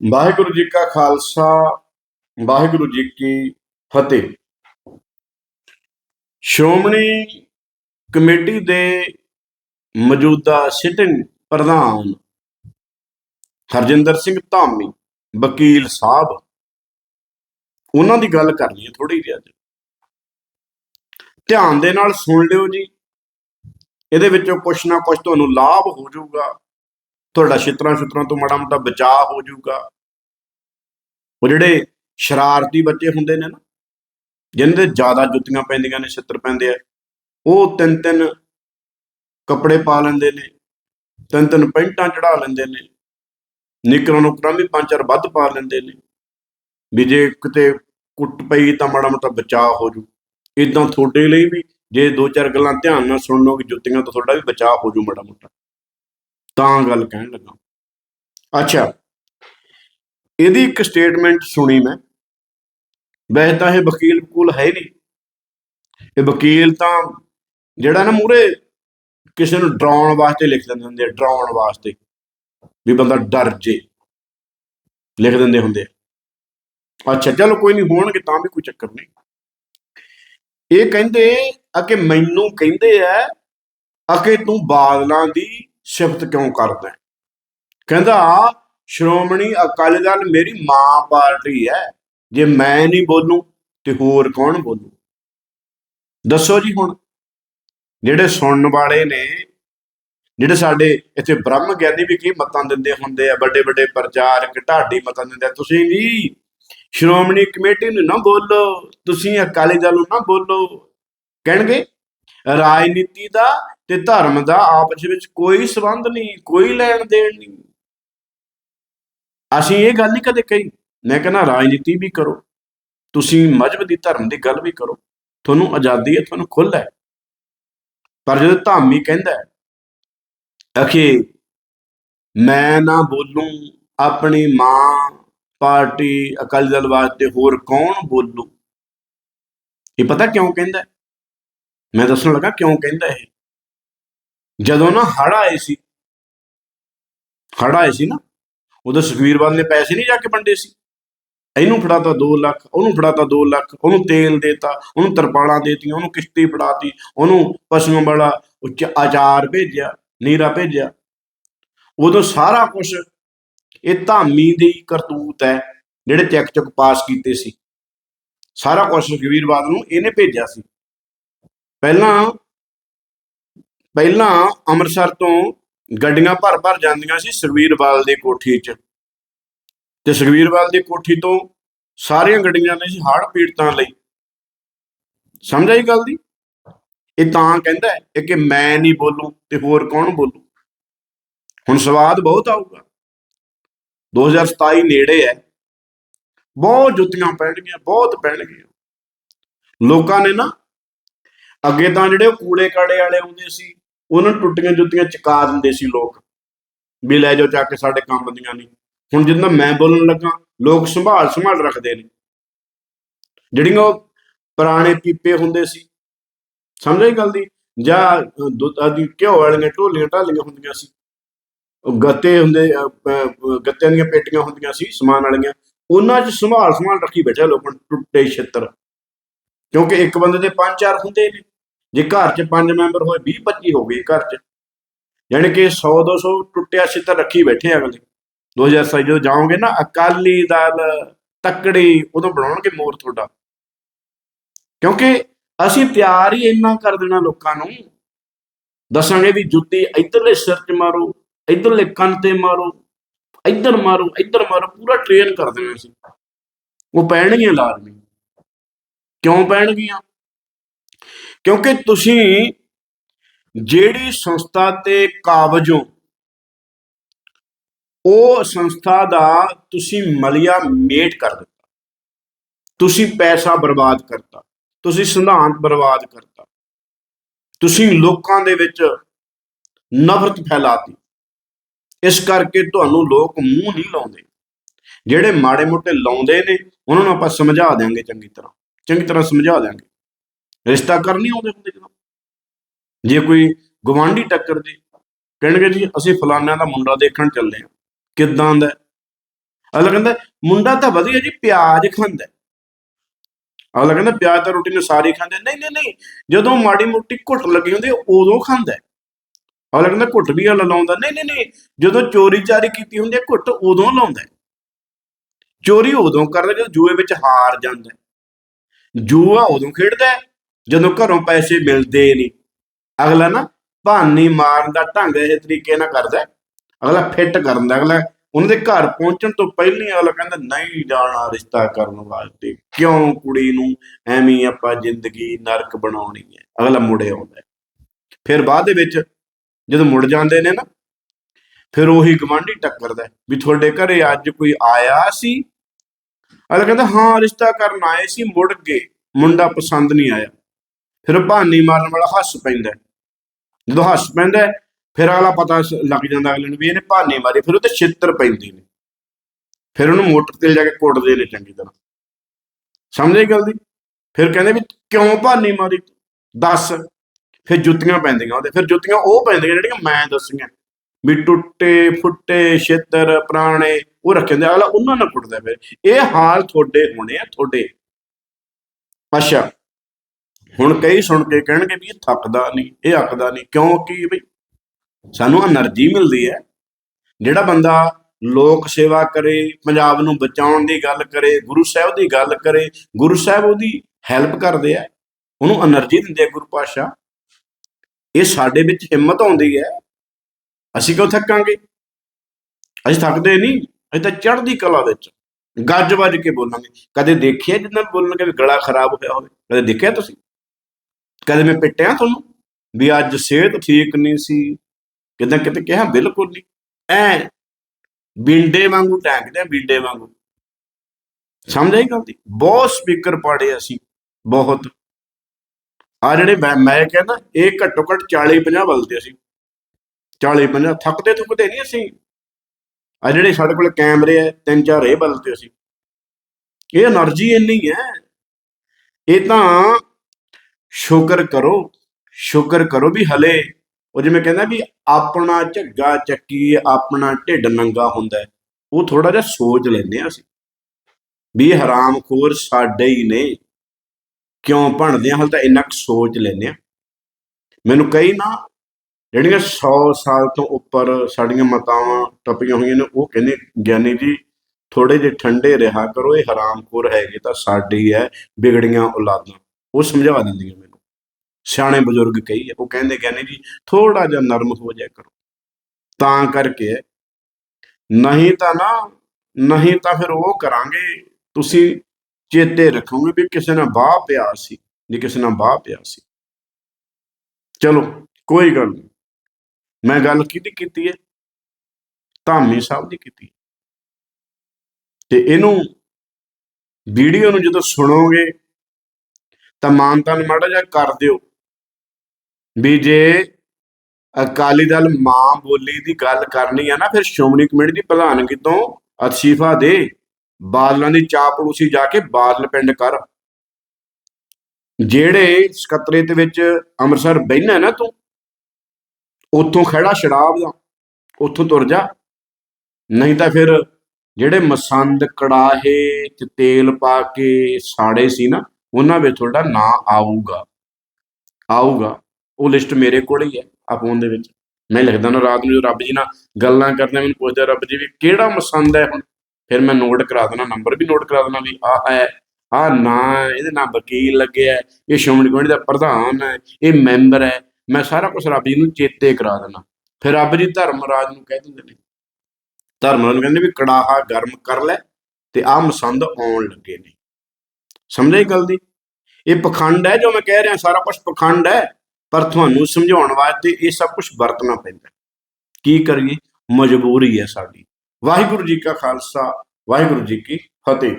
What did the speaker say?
ਵਾਹਿਗੁਰੂ ਜੀ ਕਾ ਖਾਲਸਾ, ਵਾਹਿਗੁਰੂ ਜੀ ਕੀ ਫਤਿਹ। ਸ਼੍ਰੋਮਣੀ ਕਮੇਟੀ ਦੇ ਮੌਜੂਦਾ ਸਿਟਿੰਗ ਪ੍ਰਧਾਨ ਹਰਜਿੰਦਰ ਸਿੰਘ ਧਾਮੀ, ਵਕੀਲ ਸਾਹਿਬ, ਉਹਨਾਂ ਦੀ ਗੱਲ ਕਰਨੀ ਹੈ ਥੋੜੀ ਜਿਹੀ ਅੱਜ। ਧਿਆਨ ਦੇ ਨਾਲ ਸੁਣ ਲਿਓ ਜੀ। ਇਹਦੇ ਵਿੱਚੋਂ ਕੁਛ ਨਾ ਕੁਛ ਤੁਹਾਨੂੰ ਲਾਭ ਹੋ ਜਾਊਗਾ। ਤੁਹਾਡਾ ਛਿੱਤਰਾਂ ਛੁੱਤਰਾਂ ਤੋਂ ਮਾੜਾ ਮੋਟਾ ਬਚਾਅ ਹੋ ਜਾਊਗਾ। ਉਹ ਜਿਹੜੇ ਸ਼ਰਾਰਤੀ ਬੱਚੇ ਹੁੰਦੇ ਨੇ ਨਾ ਜਿਨ੍ਹਾਂ ਦੇ ਜ਼ਿਆਦਾ ਜੁੱਤੀਆਂ ਪੈਂਦੀਆਂ ਨੇ, ਛਿੱਤਰ ਪੈਂਦੇ ਆ, ਉਹ ਤਿੰਨ ਤਿੰਨ ਕੱਪੜੇ ਪਾ ਲੈਂਦੇ ਨੇ, ਤਿੰਨ ਤਿੰਨ ਪੈਂਟਾਂ ਚੜਾ ਲੈਂਦੇ ਨੇ, ਨਿਕਰਾਂ ਨੂੰ ਵੀ ਪੰਜ ਚਾਰ ਵੱਧ ਪਾ ਲੈਂਦੇ ਨੇ, ਵੀ ਜੇ ਕਿਤੇ ਕੁੱਟ ਪਈ ਤਾਂ ਮਾੜਾ ਮੋਟਾ ਬਚਾਅ ਹੋ ਜੂ ਇਦਾਂ ਤੁਹਾਡੇ ਲਈ ਵੀ ਜੇ ਦੋ ਚਾਰ ਗੱਲਾਂ ਧਿਆਨ ਨਾਲ ਸੁਣ ਸੁਣਨੋਗੇ ਜੁੱਤੀਆਂ ਤੋਂ ਤੁਹਾਡਾ ਵੀ ਬਚਾਅ ਹੋ ਜੂ ਮਾੜਾ ਮੋਟਾ। ਤਾਂ ਗੱਲ ਕਹਿਣ ਲੱਗਾ। ਅੱਛਾ। ਇਹਦੀ ਇੱਕ ਸਟੇਟਮੈਂਟ ਸੁਣੀ ਮੈਂ। ਵੈਸੇ ਤਾਂ ਇਹ ਵਕੀਲ ਕੋਲ ਹੈ ਨਹੀਂ। ਇਹ ਵਕੀਲ ਤਾਂ ਜਿਹੜਾ ਨਾ ਮੂਰੇ ਕਿਸੇ ਨੂੰ ਡਰਾਉਣ ਵਾਸਤੇ ਲਿਖ ਦਿੰਦੇ ਹੁੰਦੇ ਆ ਡਰਾਉਣ ਵਾਸਤੇ। ਵੀ ਬੰਦਾ ਡਰ ਜੇ ਲਿਖ ਦਿੰਦੇ ਹੁੰਦੇ ਆ। ਅੱਛਾ ਚਲੋ ਕੋਈ ਨਹੀਂ ਹੋਣਗੇ ਤਾਂ ਵੀ ਕੋਈ ਚੱਕਰ ਨਹੀਂ। ਇਹ ਕਹਿੰਦੇ ਆ ਕਿ ਮੈਨੂੰ ਕਹਿੰਦੇ ਆ ਆ ਕਿ ਤੂੰ ਬਾਦਲਾਂ ਦੀ ਸਿਫਤ ਕਿਉਂ ਕਰਦਾ? ਕਹਿੰਦਾ ਸ਼੍ਰੋਮਣੀ ਅਕਾਲੀ ਦਲ ਮੇਰੀ ਮਾਂ ਪਾਰਟੀ ਹੈ। ਜੇ ਮੈਂ ਨਹੀਂ ਬੋਲੂ ਤੇ ਹੋਰ ਕੌਣ ਬੋਲੂ? ਦੱਸੋ ਜੀ ਹੁਣ, ਜਿਹੜੇ ਸੁਣਨ ਵਾਲੇ ਨੇ, ਜਿਹੜੇ ਸਾਡੇ ਇੱਥੇ ਬ੍ਰਹਮ ਗਿਆਨੀ ਵੀ ਕੀ ਮਤਾਂ ਦਿੰਦੇ ਹੁੰਦੇ ਆ ਵੱਡੇ ਵੱਡੇ ਪ੍ਰਚਾਰਕ, ਢਾਡੀ ਮਤਾਂ ਦਿੰਦੇ ਤੁਸੀਂ ਵੀ ਸ਼੍ਰੋਮਣੀ ਕਮੇਟੀ ਨੂੰ ਨਾ ਬੋਲੋ, ਤੁਸੀਂ ਅਕਾਲੀ ਦਲ ਨੂੰ ਨਾ ਬੋਲੋ। ਕਹਿਣਗੇ, ਰਾਜਨੀਤੀ ਦਾ ਤੇ ਧਰਮ ਦਾ ਆਪਸ ਵਿੱਚ ਕੋਈ ਸਬੰਧ ਨਹੀਂ, ਕੋਈ ਲੈਣ ਦੇਣ ਨਹੀਂ। ਅਸੀਂ ਇਹ ਗੱਲ ਨਹੀਂ ਕਦੇ ਕਹੀ। ਮੈਂ ਕਹਿੰਦਾ, ਰਾਜਨੀਤੀ ਵੀ ਕਰੋ। ਤੁਸੀਂ ਮਜਹਬ ਦੀ ਧਰਮ ਦੀ ਗੱਲ ਵੀ ਕਰੋ। ਤੁਹਾਨੂੰ ਆਜ਼ਾਦੀ ਹੈ, ਤੁਹਾਨੂੰ ਖੁੱਲ੍ਹ ਹੈ। ਪਰ ਜਦੋਂ ਧਾਮੀ ਕਹਿੰਦਾ ਹੈ, ਅਖੇ, ਮੈਂ ਨਾ ਬੋਲੂੰ ਆਪਣੀ ਮਾਂ ਪਾਰਟੀ ਅਕਾਲੀ ਦਲ ਵਾਸਤੇ, ਹੋਰ ਕੌਣ ਬੋਲੂ? ਇਹ ਪਤਾ ਕਿਉਂ ਕਹਿੰਦਾ ਮੈਂ ਦੱਸਣ ਲੱਗਾ ਕਿਉਂ ਕਹਿੰਦਾ ਇਹ? ਜਦੋਂ ਨਾ ਹੜ੍ਹ ਆਏ ਸੀ। ਹੜ੍ਹ ਆਏ ਸੀ ਨਾ ਉਦੋਂ ਸੁਖਵੀਰਵਾਲ ਨੇ ਪੈਸੇ ਨਹੀਂ ਜਾ ਕੇ ਵੰਡੇ ਸੀ। ਇਹਨੂੰ ਫੜਾਤਾ 2 ਲੱਖ ਉਹਨੂੰ ਫੜਾਤਾ 2 ਲੱਖ ਉਹਨੂੰ ਤੇਲ ਦੇਤਾ ਉਹਨੂੰ ਤਰਪਾਲਾਂ ਦੇਤੀਆਂ ਉਹਨੂੰ ਕਿਸ਼ਤੀ ਫੜਾਤੀ ਉਹਨੂੰ ਪਸ਼ੂਆਂ ਵਾਲਾ ਉੱਚ ਆਚਾਰ ਭੇਜਿਆ ਨੀਰਾ ਭੇਜਿਆ। ਉਦੋਂ ਸਾਰਾ ਕੁਝ ਇਹ ਧਾਮੀ ਦੀ ਕਰਤੂਤ ਹੈ ਜਿਹੜੇ ਚੈੱਕ ਚੁੱਕ ਪਾਸ ਕੀਤੇ ਸੀ। ਸਾਰਾ ਕੁਝ ਸੁਖਵੀਰਵਾਲ ਨੂੰ ਇਹਨੇ ਭੇਜਿਆ ਸੀ। ਪਹਿਲਾਂ ਪਹਿਲਾਂ ਅੰਮ੍ਰਿਤਸਰ ਤੋਂ ਗੱਡੀਆਂ ਭਰ ਭਰ ਜਾਂਦੀਆਂ ਸੀ ਸੁਖਵੀਰਵਾਲ ਦੀ ਕੋਠੀ 'ਚ। ਤੇ ਸੁਖਵੀਰਵਾਲ ਦੀ ਕੋਠੀ ਤੋਂ ਸਾਰੀਆਂ ਗੱਡੀਆਂ ਨੇ ਸੀ ਹੜ੍ਹ ਪੀੜਤਾਂ ਲਈ। ਸਮਝ ਆਈ ਗੱਲ ਦੀ? ਇਹ ਤਾਂ ਕਹਿੰਦਾ ਹੈ ਇਹ ਕਿ ਮੈਂ ਨਹੀਂ ਬੋਲੂ ਤੇ ਹੋਰ ਕੌਣ ਬੋਲੂ? ਹੁਣ ਸਵਾਦ ਬਹੁਤ ਆਊਗਾ। 2027 ਨੇੜੇ ਹੈ। ਬਹੁਤ ਜੁੱਤੀਆਂ ਪੈਣਗੀਆਂ ਬਹੁਤ ਪੈਣਗੀਆਂ ਲੋਕਾਂ ਨੇ ਨਾ ਅੱਗੇ ਤਾਂ ਜਿਹੜੇ ਉਹ ਕੂੜੇ ਕਾੜੇ ਵਾਲੇ ਆਉਂਦੇ ਸੀ ਉਹਨਾਂ ਨੂੰ ਟੁੱਟੀਆਂ ਜੁੱਤੀਆਂ ਚਕਾ ਦਿੰਦੇ ਸੀ ਲੋਕ ਵੀ ਲੈ ਜਾਓ ਚੱਕ ਕੇ ਸਾਡੇ ਕੰਮ ਦੀਆਂ ਨਹੀਂ। ਹੁਣ ਜਿੱਦਾਂ ਮੈਂ ਬੋਲਣ ਲੱਗਾ, ਲੋਕ ਸੰਭਾਲ ਸੰਭਾਲ ਰੱਖਦੇ ਨੇ। ਜਿਹੜੀਆਂ ਉਹ ਪੁਰਾਣੇ ਪੀਪੇ ਹੁੰਦੇ ਸੀ, ਸਮਝ ਆਈ ਗੱਲ ਦੀ? ਜਾਂ ਦੁੱਧ ਆਦੀ ਘਿਓ ਵਾਲੀਆਂ ਢੋਲੀਆਂ ਢਾਲੀਆਂ ਹੁੰਦੀਆਂ ਸੀ। ਉਹ ਗੱਤੇ ਹੁੰਦੇ ਗੱਤਿਆਂ ਦੀਆਂ ਪੇਟੀਆਂ ਹੁੰਦੀਆਂ ਸੀ, ਸਮਾਨ ਵਾਲੀਆਂ। ਉਹਨਾਂ 'ਚ ਸੰਭਾਲ ਸੰਭਾਲ ਰੱਖੀ ਬੈਠੇ ਲੋਕ ਟੁੱਟੇ ਛਿੱਤਰ। ਕਿਉਂਕਿ ਇੱਕ ਬੰਦੇ ਦੇ ਪੰਜ ਚਾਰ ਹੁੰਦੇ ਨੇ। ਜੇ ਘਰ 'ਚ ਪੰਜ ਮੈਂਬਰ ਹੋਏ 20 25 ਹੋ ਗਏ ਘਰ 'ਚ। ਯਾਨੀ ਕਿ 100 200 ਟੁੱਟਿਆ ਛਿੱਤਰ ਰੱਖੀ ਬੈਠੇ ਆ ਅਗਲੇ। 2027 ਜਦੋਂ ਜਾਓਗੇ ਨਾ, ਅਕਾਲੀ ਦਲ, ਤੱਕੜੀ ਉਦੋਂ ਬਣਾਉਣਗੇ ਮੋਰ ਤੁਹਾਡਾ। ਕਿਉਂਕਿ ਅਸੀਂ ਤਿਆਰ ਹੀ ਇੰਨਾ ਕਰ ਦੇਣਾ ਲੋਕਾਂ ਨੂੰ। ਦੱਸਾਂਗੇ ਵੀ ਜੁੱਤੀ ਇਧਰਲੇ ਸਿਰ 'ਚ ਮਾਰੋ, ਇਧਰਲੇ ਕੰਨ ਤੇ ਮਾਰੋ, ਇੱਧਰ ਮਾਰੋ ਇੱਧਰ ਮਾਰੋ, ਪੂਰਾ ਟ੍ਰੇਨ ਕਰ ਦੇਣਾ ਸੀ ਉਹ ਪੈਣਗੀਆਂ ਲਾਜ਼ਮੀ ਕਿਉਂ ਪੈਣਗੀਆਂ? ਕਿਉਂਕਿ ਤੁਸੀਂ ਜਿਹੜੀ ਸੰਸਥਾ ਤੇ ਕਾਬਜ ਹੋ, ਉਹ ਸੰਸਥਾ ਦਾ ਤੁਸੀਂ ਮਲਿਆ ਮੇਟ ਕਰ ਦਿੱਤਾ। ਤੁਸੀਂ ਪੈਸਾ ਬਰਬਾਦ ਕਰਤਾ, ਤੁਸੀਂ ਸਿਧਾਂਤ ਬਰਬਾਦ ਕਰਤਾ। ਤੁਸੀਂ ਲੋਕਾਂ ਦੇ ਵਿੱਚ ਨਫ਼ਰਤ ਫੈਲਾਤੀ। ਇਸ ਕਰਕੇ ਤੁਹਾਨੂੰ ਲੋਕ ਮੂੰਹ ਨਹੀਂ ਲਾਉਂਦੇ। ਜਿਹੜੇ ਮਾੜੇ ਮੋਟੇ ਲਾਉਂਦੇ ਨੇ, ਉਹਨਾਂ ਨੂੰ ਆਪਾਂ ਸਮਝਾ ਦਿਆਂਗੇ ਚੰਗੀ ਤਰ੍ਹਾਂ। ਚੰਗੀ ਤਰ੍ਹਾਂ ਸਮਝਾ ਦਿਆਂਗੇ। ਰਿਸ਼ਤਾ ਕਰ ਨਹੀਂ ਆਉਂਦੇ ਹੁੰਦੇ ਜਦੋਂ। ਜੇ ਕੋਈ ਗਵਾਂਢੀ ਟੱਕਰ ਜੀ, ਕਹਿਣਗੇ ਜੀ, ਅਸੀਂ ਫਲਾਨਿਆਂ ਦਾ ਮੁੰਡਾ ਦੇਖਣ ਚੱਲੇ ਹਾਂ। ਕਿੱਦਾਂ ਦਾ? ਅਗਲਾ ਕਹਿੰਦਾ, ਮੁੰਡਾ ਤਾਂ ਵਧੀਆ ਜੀ, ਪਿਆਜ਼ ਖਾਂਦਾ। ਅਗਲਾ ਕਹਿੰਦਾ, ਪਿਆਜ਼ ਤਾਂ ਰੋਟੀ ਨੂੰ ਸਾਰੀ ਖਾਂਦੇ। ਨਹੀਂ ਨਹੀਂ ਨਹੀਂ, ਜਦੋਂ ਮਾੜੀ ਮੋਟੀ ਘੁੱਟ ਲੱਗੀ ਹੁੰਦੀ ਉਦੋਂ ਖਾਂਦਾ। ਅਗਲਾ ਕਹਿੰਦਾ, ਘੁੱਟ ਵੀ ਹਲ ਲਾਉਂਦਾ। ਨਹੀਂ ਨਹੀਂ ਨਹੀਂ, ਜਦੋਂ ਚੋਰੀ ਚਾਰੀ ਕੀਤੀ ਹੁੰਦੀ ਹੈ ਘੁੱਟ ਉਦੋਂ ਲਾਉਂਦਾ। ਚੋਰੀ ਉਦੋਂ ਕਰਦਾ ਜਦੋਂ ਜੂਏ ਵਿੱਚ ਹਾਰ ਜਾਂਦਾ। ਜੂਆ ਉਦੋਂ ਖੇਡਦਾ। ਜਦੋਂ ਘਰੋਂ ਪੈਸੇ ਮਿਲਦੇ ਨਹੀਂ, ਅਗਲਾ ਨਾ ਭਾਨੀ ਮਾਰਨ ਦਾ ਢੰਗ ਇਹ ਤਰੀਕੇ ਨਾਲ ਕਰਦਾ ਅਗਲਾ ਫਿੱਟ ਕਰਨ ਦਾ, ਅਗਲਾ ਉਹਨਾਂ ਦੇ ਘਰ ਪਹੁੰਚਣ ਤੋਂ ਪਹਿਲਾਂ ਹੀ ਅਗਲਾ ਕਹਿੰਦਾ, ਨਹੀਂ ਜਾਣਾ ਰਿਸ਼ਤਾ ਕਰਨ ਵਾਸਤੇ। ਕਿਉਂ ਕੁੜੀ ਨੂੰ ਐਵੇਂ ਆਪਾਂ ਜ਼ਿੰਦਗੀ ਨਰਕ ਬਣਾਉਣੀ ਹੈ? ਅਗਲਾ ਮੁੜੇ ਆਉਂਦਾ ਫਿਰ ਬਾਅਦ ਦੇ ਵਿੱਚ ਜਦੋਂ ਮੁੜ ਜਾਂਦੇ ਨੇ ਨਾ, ਫਿਰ ਉਹੀ ਗਵਾਂਢੀ ਟੱਕਰਦਾ ਹੈ ਵੀ ਤੁਹਾਡੇ ਘਰੇ ਅੱਜ ਕੋਈ ਆਇਆ ਸੀ? ਅਗਲਾ ਕਹਿੰਦਾ, ਹਾਂ, ਰਿਸ਼ਤਾ ਕਰਨ ਆਏ ਸੀ, ਮੁੜ ਗਏ। ਮੁੰਡਾ ਪਸੰਦ ਨਹੀਂ ਆਇਆ। ਫਿਰ ਉਹ ਬਹਾਨੀ ਮਾਰਨ ਵਾਲਾ ਹੱਸ ਪੈਂਦਾ ਜਦੋਂ ਹੱਸ ਪੈਂਦਾ ਫਿਰ ਅਗਲਾ ਪਤਾ ਲੱਗ ਜਾਂਦਾ ਅਗਲੇ ਨੂੰ ਵੀ ਇਹਨੇ ਬਹਾਨੇ ਮਾਰੀ, ਫਿਰ ਉਹ ਤੇ ਛਿੱਤਰ ਪੈਂਦੇ ਨੇ। ਫਿਰ ਉਹਨੂੰ ਮੋਟਰ ਤੇ ਜਾ ਕੇ ਕੁੱਟਦੇ ਨੇ ਚੰਗੀ ਤਰ੍ਹਾਂ। ਸਮਝੇ ਗੱਲ ਦੀ? ਫਿਰ ਕਹਿੰਦੇ ਵੀ ਕਿਉਂ ਬਹਾਨੀ ਮਾਰੀ? ਦੱਸ। ਫਿਰ ਜੁੱਤੀਆਂ ਪੈਂਦੀਆਂ ਉਹਦੇ, ਫਿਰ ਜੁੱਤੀਆਂ ਉਹ ਪੈਂਦੀਆਂ ਜਿਹੜੀਆਂ ਮੈਂ ਦੱਸੀਆਂ। ਵੀ ਟੁੱਟੇ, ਫੁੱਟੇ, ਛੇਤਰ, ਪੁਰਾਣੇ, ਉਹ ਰੱਖੇ ਹੁੰਦੇ ਅਗਲਾ ਉਹਨਾਂ ਨਾਲ ਕੁੱਟਦਾ ਫਿਰ। ਇਹ ਹਾਲ ਤੁਹਾਡੇ ਹੋਣੇ ਆ, ਤੁਹਾਡੇ। ਅੱਛਾ। ਹੁਣ ਕਈ ਸੁਣ ਕੇ ਕਹਿਣਗੇ ਵੀ ਇਹ ਥੱਕਦਾ ਨਹੀਂ, ਇਹ ਅੱਕਦਾ ਨਹੀਂ ਕਿਉਂਕਿ ਬਈ? ਸਾਨੂੰ એનર્ਜੀ ਮਿਲਦੀ ਹੈ। ਜਿਹੜਾ ਬੰਦਾ ਲੋਕ ਸੇਵਾ ਕਰੇ, ਪੰਜਾਬ ਨੂੰ ਬਚਾਉਣ ਦੀ ਗੱਲ ਕਰੇ, ਗੁਰੂ ਸਾਹਿਬ ਦੀ ਗੱਲ ਕਰੇ, ਗੁਰੂ ਸਾਹਿਬ ਉਹਦੀ ਹੈਲਪ ਕਰਦੇ ਆ, ਉਹਨੂੰ એનર્ਜੀ ਦਿੰਦੇ ਗੁਰੂ ਪਾਸ਼ਾ ਇਹ ਸਾਡੇ ਵਿੱਚ ਹਿੰਮਤ ਆਉਂਦੀ ਹੈ। ਅਸੀਂ ਕਿਉਂ ਥੱਕਾਂਗੇ? ਅਸੀਂ ਥੱਕਦੇ ਨਹੀਂ, ਅਸੀਂ ਤਾਂ ਚੜ੍ਹਦੀ ਕਲਾ ਵਿੱਚ, ਗੱਜ ਵੱਜ ਕੇ ਬੋਲਾਂਗੇ। ਕਦੇ ਦੇਖਿਆ ਜਿੰਨਾਂ ਬੋਲਣ ਕਿ ਗਲਾ ਖਰਾਬ ਹੋਇਆ ਹੋਵੇ, ਕਦੇ ਦੇਖਿਆ ਤੁਸੀਂ? ਕਦੇ ਮੈਂ ਪਿੱਟਿਆ ਤੁਹਾਨੂੰ? ਵੀ ਅੱਜ ਸਿਹਤ ਠੀਕ ਨਹੀਂ ਸੀ। ਕਿਦਾਂ ਕਿਤੇ ਕਿਹਾ? ਬਿਲਕੁਲ ਨਹੀਂ। ਐ, ਬਿੰਡੇ ਵਾਂਗੂ ਟੈਂਕਦੇ ਬਿੰਡੇ ਵਾਂਗੂ। ਸਮਝ ਆਈ ਗੱਲ ਦੀ? ਬਹੁਤ ਸਪੀਕਰ ਪਾੜੇ ਅਸੀਂ, ਬਹੁਤ। ਆ ਜਿਹੜੇ ਮੈਂ ਮੈਂ ਕਹਿੰਦਾ ਇਹ ਘੱਟੋ ਘੱਟ 40 50 ਬਲਦੇ ਅਸੀਂ। 40 50 ਥੱਕਦੇ ਥੁੱਕਦੇ ਨਹੀਂ ਅਸੀਂ। ਆ ਜਿਹੜੇ ਸਾਡੇ ਕੋਲ ਕੈਮਰੇ ਐ ਤਿੰਨ ਚਾਰ ਇਹ ਬਲਦੇ ਅਸੀਂ। ਇਹ એનર્ਜੀ ਇੰਨੀ ਹੈ। ਇਹ ਤਾਂ ਸ਼ੁਕਰ ਕਰੋ ਸ਼ੁਕਰ ਕਰੋ ਵੀ ਹਲੇ ਉਹ ਜਿਵੇਂ ਕਹਿੰਦਾ ਵੀ ਆਪਣਾ ਝੱਗਾ ਚੱਕੀ, ਆਪਣਾ ਢਿੱਡ ਨੰਗਾ ਹੁੰਦਾ ਉਹ ਥੋੜਾ ਜਿਹਾ ਸੋਚ ਲੈਂਦੇ ਆ ਅਸੀਂ ਵੀ ਹਰਾਮਖੋਰ ਸਾਡੇ ਹੀ ਨੇ, ਕਿਉਂ ਭਣਦੇ ਆ ਹਲ ਤਾਂ ਇੰਨਾ ਕੁ ਸੋਚ ਲੈਂਦੇ ਆ ਮੈਨੂੰ ਕਈ ਨਾ, ਜਿਹੜੀਆਂ 100 ਸਾਲ ਤੋਂ ਉੱਪਰ ਸਾਡੀਆਂ ਮਾਤਾਵਾਂ ਟੱਪੀਆਂ ਹੋਈਆਂ ਨੇ, ਉਹ ਕਹਿੰਦੇ, ਗਿਆਨੀ ਜੀ ਥੋੜੇ ਜਿਹੇ ਠੰਡੇ ਰਿਹਾ ਕਰੋ, ਇਹ ਹਰਾਮਖੋਰ ਹੈਗੇ ਤਾਂ ਸਾਡੀ ਹੈ ਵਿਗੜੀਆਂ ਔਲਾਦਾਂ। ਉਹ ਸਮਝਾ ਦਿੰਦੀਆਂ ਸਿਆਣੇ ਬਜ਼ੁਰਗ ਕਈ ਹੈ, ਉਹ ਕਹਿੰਦੇ ਕਹਿੰਦੇ ਜੀ ਥੋੜਾ ਜਿਹਾ ਨਰਮ ਹੋ ਜਾਇਆ ਕਰੋ। ਤਾਂ ਕਰਕੇ ਨਹੀਂ ਤਾਂ ਨਾ, ਨਹੀਂ ਤਾਂ ਫਿਰ ਉਹ ਕਰਾਂਗੇ, ਤੁਸੀਂ ਚੇਤੇ ਰੱਖੋਗੇ ਵੀ ਕਿਸੇ ਨਾਲ ਬਾਹ ਪਿਆ ਸੀ ਜੇ ਕਿਸੇ ਨਾਲ ਬਾਹ ਪਿਆ ਸੀ। ਚਲੋ, ਕੋਈ ਗੱਲ ਨਹੀਂ। ਮੈਂ ਗੱਲ ਕਿਹਦੀ ਕੀਤੀ ਹੈ? ਧਾਮੀ ਸਾਹਿਬ ਦੀ ਕੀਤੀ। ਤੇ ਇਹਨੂੰ ਵੀਡੀਓ ਨੂੰ ਜਦੋਂ ਸੁਣੋਗੇ, ਤਾਂ ਮਾਨਤਾ ਨੂੰ ਮਾੜਾ ਜਿਹਾ ਕਰ ਦਿਓ। ਵੀ ਜੇ ਅਕਾਲੀ ਦਲ ਮਾਂ ਬੋਲੀ ਦੀ ਗੱਲ ਕਰਨੀ ਆ ਨਾ, ਫਿਰ ਸ਼੍ਰੋਮਣੀ ਕਮੇਟੀ ਦੀ ਪ੍ਰਧਾਨਗੀ ਤੋਂ ਅਸੀਫਾ ਦੇ। ਬਾਦਲਾਂ ਦੀ ਚਾਪੜੂਸੀ ਜਾ ਕੇ ਬਾਦਲ ਪਿੰਡ ਕਰ। ਜਿਹੜੇ ਸਕੱਤਰੇ ਦੇ ਵਿੱਚ ਅੰਮ੍ਰਿਤਸਰ ਬਹਿਣਾ ਨਾ ਤੂੰ, ਉੱਥੋਂ ਖੜਾ ਸ਼ਰਾਬ ਦਾ, ਉੱਥੋਂ ਤੁਰ ਜਾ। ਨਹੀਂ ਤਾਂ ਫਿਰ ਜਿਹੜੇ ਮਸੰਦ, ਕੜਾਹੇ ਚ ਤੇਲ ਪਾ ਕੇ ਸਾੜੇ ਸੀ ਨਾ, ਉਹਨਾਂ ਵਿੱਚ ਤੁਹਾਡਾ ਨਾਂ ਆਊਗਾ। ਆਊਗਾ। ਉਹ ਲਿਸਟ ਮੇਰੇ ਕੋਲ ਹੀ ਹੈ ਆ ਫੋਨ ਦੇ ਵਿੱਚ। ਮੈਂ ਲਿਖਦਾ ਨਾ ਰਾਤ ਨੂੰ ਜੋ ਰੱਬ ਜੀ ਨਾਲ ਗੱਲਾਂ ਕਰਦੇ ਮੈਨੂੰ ਪੁੱਛਦਾ ਰੱਬ ਜੀ ਵੀ ਕਿਹੜਾ ਮਸੰਦ ਹੈ ਹੁਣ? ਫਿਰ ਮੈਂ ਨੋਟ ਕਰਾ ਦੇਣਾ ਨੰਬਰ ਵੀ ਨੋਟ ਕਰਾ ਦੇਣਾ ਵੀ ਆ ਹੈ ਆ ਨਾ ਇਹਦੇ ਨਾਲ ਵਕੀਲ ਲੱਗਿਆ ਹੈ, ਇਹ ਸ਼੍ਰੋਮਣੀ ਕਮੇਟੀ ਦਾ ਪ੍ਰਧਾਨ ਹੈ ਇਹ ਮੈਂਬਰ ਹੈ। ਮੈਂ ਸਾਰਾ ਕੁਝ ਰੱਬ ਜੀ ਨੂੰ ਚੇਤੇ ਕਰਾ ਦੇਣਾ ਫਿਰ ਰੱਬ ਜੀ ਧਰਮਰਾਜ ਨੂੰ ਕਹਿ ਦਿੰਦੇ ਨੇ ਧਰਮਰਾਜ ਨੂੰ ਕਹਿੰਦੇ ਵੀ ਕੜਾਹਾ ਗਰਮ ਕਰ ਲੈ ਤੇ ਆ ਮਸੰਦ ਆਉਣ ਲੱਗੇ ਨੇ। ਸਮਝੇ ਗੱਲ ਦੀ? ਇਹ ਪਖੰਡ ਹੈ ਜੋ ਮੈਂ ਕਹਿ ਰਿਹਾ ਸਾਰਾ ਕੁਝ ਪਖੰਡ ਹੈ। ਪਰ ਤੁਹਾਨੂੰ ਸਮਝਾਉਣ ਵਾਸਤੇ ਇਹ ਸਭ ਕੁਝ ਵਰਤਣਾ ਪੈਂਦਾ। ਕੀ ਕਰੀਏ? ਮਜਬੂਰੀ ਹੈ ਸਾਡੀ। ਵਾਹਿਗੁਰੂ ਜੀ ਕਾ ਖਾਲਸਾ, ਵਾਹਿਗੁਰੂ ਜੀ ਕੀ ਫਤਿਹ।